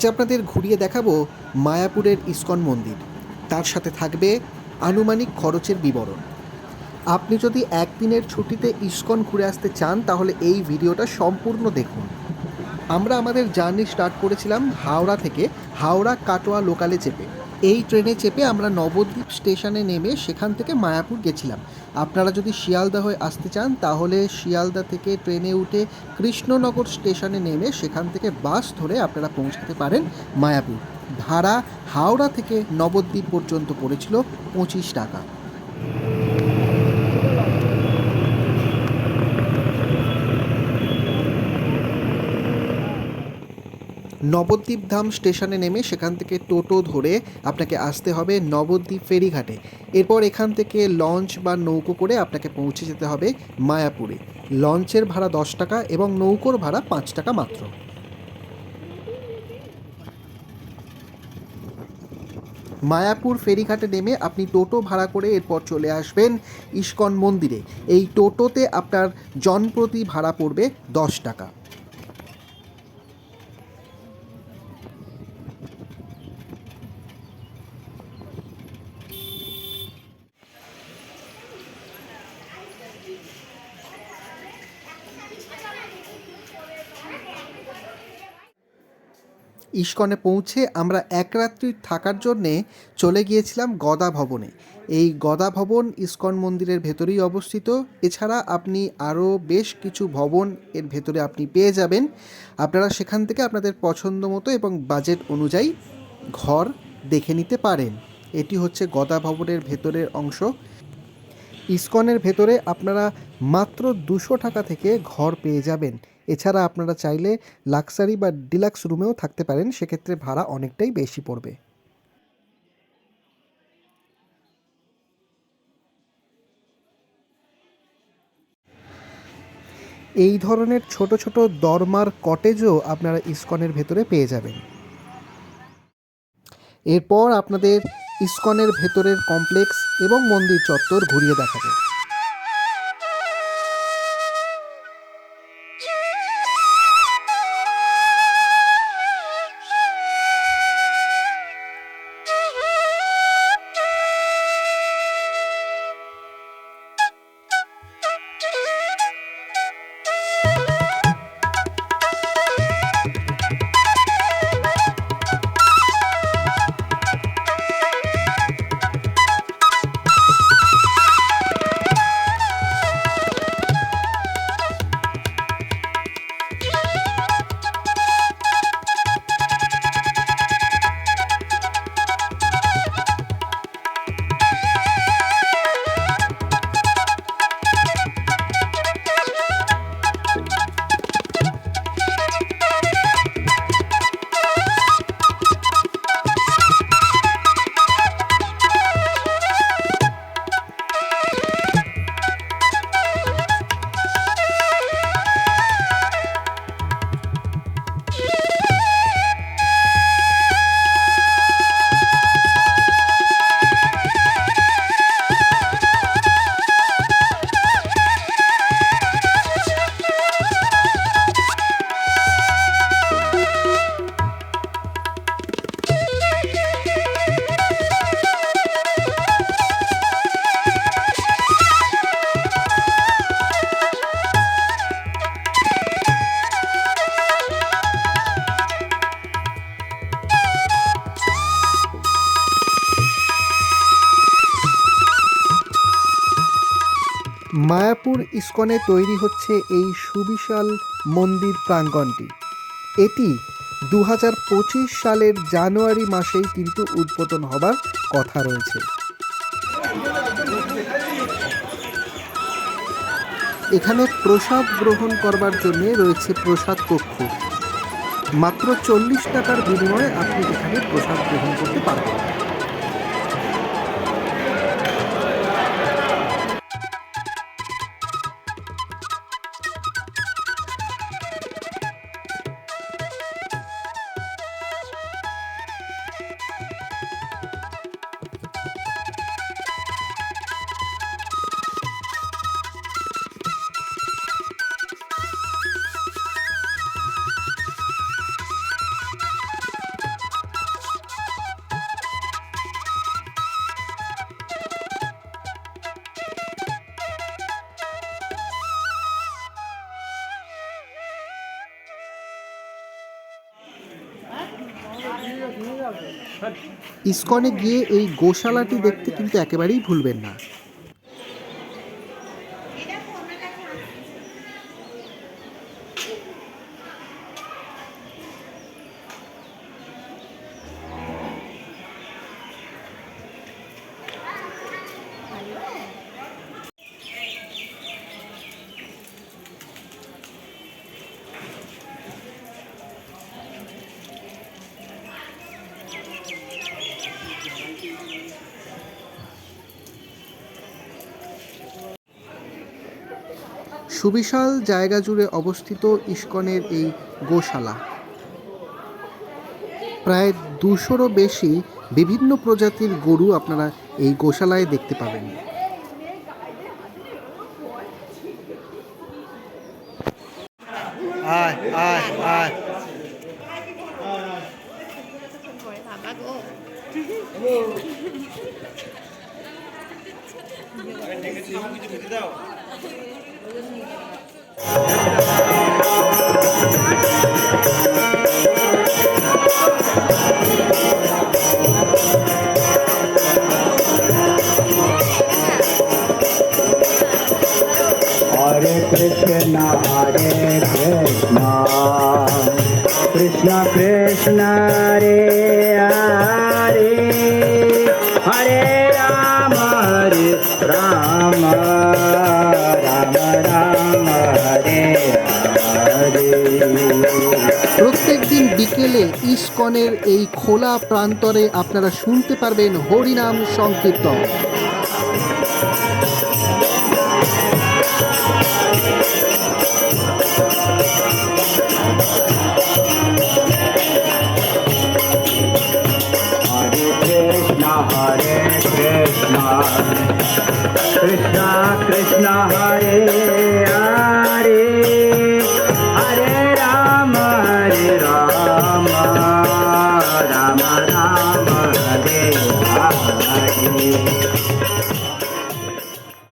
আজ আপনাদের ঘুরিয়ে দেখাবো মায়াপুরের ইস্কন মন্দির। তার সাথে থাকবে আনুমানিক খরচের বিবরণ। আপনি যদি একদিনের ছুটিতে ইস্কন ঘুরে আসতে চান, তাহলে এই ভিডিওটা সম্পূর্ণ দেখুন। আমরা আমাদের জার্নি স্টার্ট করেছিলাম হাওড়া থেকে হাওড়া কাটোয়া লোকালে চেপে। এই ট্রেনে চেপে আমরা নবদ্বীপ স্টেশনে নেমে সেখান থেকে মায়াপুর গেছিলাম। আপনারা যদি শিয়ালদা হয়ে আসতে চান, তাহলে শিয়ালদা থেকে ট্রেনে উঠে কৃষ্ণনগর স্টেশনে নেমে সেখান থেকে বাস ধরে আপনারা পৌঁছাতে পারেন মায়াপুর। ভাড়া হাওড়া থেকে নবদ্বীপ পর্যন্ত পড়েছিল পঁচিশ টাকা। নবদ্বীপ ধাম স্টেশনে নেমে সেখান থেকে টোটো ধরে আপনাকে আসতে হবে নবদ্বীপ ফেরিঘাটে। এরপর এখান থেকে লঞ্চ বা নৌকো করে আপনাকে পৌঁছে যেতে হবে মায়াপুরে। লঞ্চের ভাড়া দশ টাকা এবং নৌকোর ভাড়া পাঁচ টাকা মাত্র। মায়াপুর ফেরিঘাটে নেমে আপনি টোটো ভাড়া করে এরপর চলে আসবেন ইস্কন মন্দিরে। এই টোটোতে আপনার জনপ্রতি ভাড়া পড়বে দশ টাকা। ইস্কনে পৌঁছে আমরা এক রাত্রি থাকার জন্যে চলে গিয়েছিলাম গদা ভবনে। এই গদা ভবন ইস্কন মন্দিরের ভেতরেই অবস্থিত। এছাড়া আপনি আরও বেশ কিছু ভবন এর ভেতরে আপনি পেয়ে যাবেন। আপনারা সেখান থেকে আপনাদের পছন্দ মতো এবং বাজেট অনুযায়ী ঘর দেখে নিতে পারেন। এটি হচ্ছে গদা ভবনের ভেতরের অংশ। ইস্কনের ভেতরে আপনারা মাত্র দুশো টাকা থেকে ঘর পেয়ে যাবেন। এছাড়া আপনারা চাইলে লাক্সারি বা ডিলাক্স রুমেও থাকতে পারেন, সেক্ষেত্রে ভাড়া অনেকটাই বেশি পড়বে। এই ধরনের ছোট ছোট দরমার কটেজও আপনারা ইস্কনের ভেতরে পেয়ে যাবেন। এরপর আপনাদের ইস্কনের ভেতরের কমপ্লেক্স এবং মন্দির চত্বর ঘুরিয়ে দেখাবো। মায়াপুর ইস্কনে তৈরি হচ্ছে এই সুবিশাল মন্দির প্রাঙ্গণটি এটি দু হাজার পঁচিশ সালের জানুয়ারি মাসেই কিন্তু উদ্বোধন হবার কথা রয়েছে। এখানে প্রসাদ গ্রহণ করবার জন্য রয়েছে প্রসাদ কক্ষ। মাত্র চল্লিশ টাকার বিনিময়ে আপনি এখানে প্রসাদ গ্রহণ করতে পারবেন। ইস্কনে গিয়ে এই গোশালাটি দেখতে কিন্তু একেবারেই ভুলবেন না। সুবিশাল জায়গা জুড়ে অবস্থিত ইস্কনের এই গোশালা। প্রায় দুশোরও বেশি বিভিন্ন প্রজাতির গরু আপনারা এই গোশালায় দেখতে পাবেন। আয় আয় Hare Krishna, Hare Krishna, Krishna Krishna, Hare Hare, Hare Rama, Hare Rama, Rama Rama, Hare. প্রত্যেক দিন বিকেলে ইস্কনের এই খোলা প্রান্তরে আপনারা শুনতে পারবেন হরিনাম সংকীর্তন आए